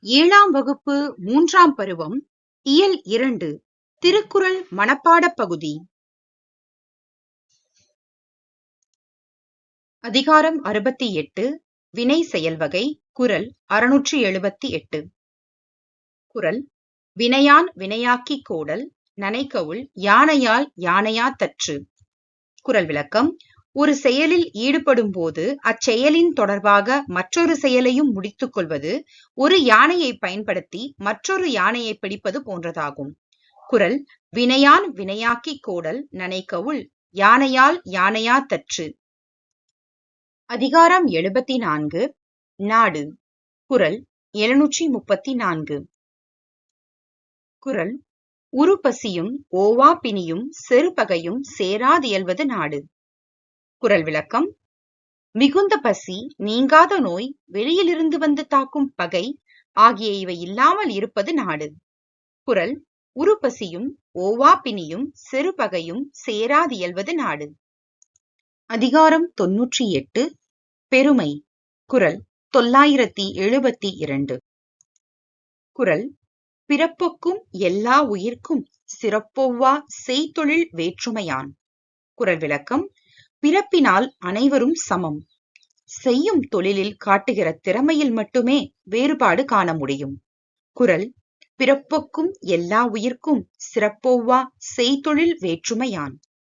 ஏழாம் வகுப்பு மூன்றாம் பருவம் இயல் இரண்டு திருக்குறள் மனப்பாடப் பகுதி. அதிகாரம் அறுபத்தி எட்டு வினை செயல்வகை குரல் அறுநூற்றி எழுபத்தி எட்டு. குரல் வினையான் வினையாக்கி கோடல் நனைக்கவுள் யானையால் யானையா தற்று. குரல் விளக்கம் ஒரு செயலில் ஈடுபடும் போது அச்செயலின் தொடர்பாக மற்றொரு செயலையும் முடித்துக் கொள்வது ஒரு யானையை பயன்படுத்தி மற்றொரு யானையை பிடிப்பது போன்றதாகும். குரல் வினையான் வினையாக்கிக் கோடல் நனைக்கவுள் யானையால் யானையா தற்று. அதிகாரம் எழுபத்தி நான்கு நாடு. குரல் எழுநூற்றி முப்பத்தி நான்கு குரல் உருபசியும் ஓவா பிணியும் செருபகையும் சேராதியல்வது நாடு. குரல் விளக்கம். மிகுந்த பசி நீங்காத நோய் வெளியிலிருந்து வந்து தாக்கும் பகை ஆகிய இவை இல்லாமல் இருப்பது நாடு. குரல் உருப்பசியும் ஓவா பிணியும் சேராது சேராதியல்வது நாடு. அதிகாரம் தொன்னூற்றி எட்டு. பெருமை. குரல் தொள்ளாயிரத்தி எழுபத்தி இரண்டு. குரல் பிறப்புக்கும் எல்லா உயிர்க்கும் சிறப்பொவ்வா செய்தொழில் வேற்றுமையான். குரல் விளக்கம் பிறப்பினால் அனைவரும் சமம். செய்யும் தொழிலில் காட்டுகிற திறமையில் மட்டுமே வேறுபாடு காண முடியும். குரல் பிறப்புக்கும் எல்லா உயிர்க்கும் சிறப்பொவ்வா செய்தொழில் வேற்றுமையான்.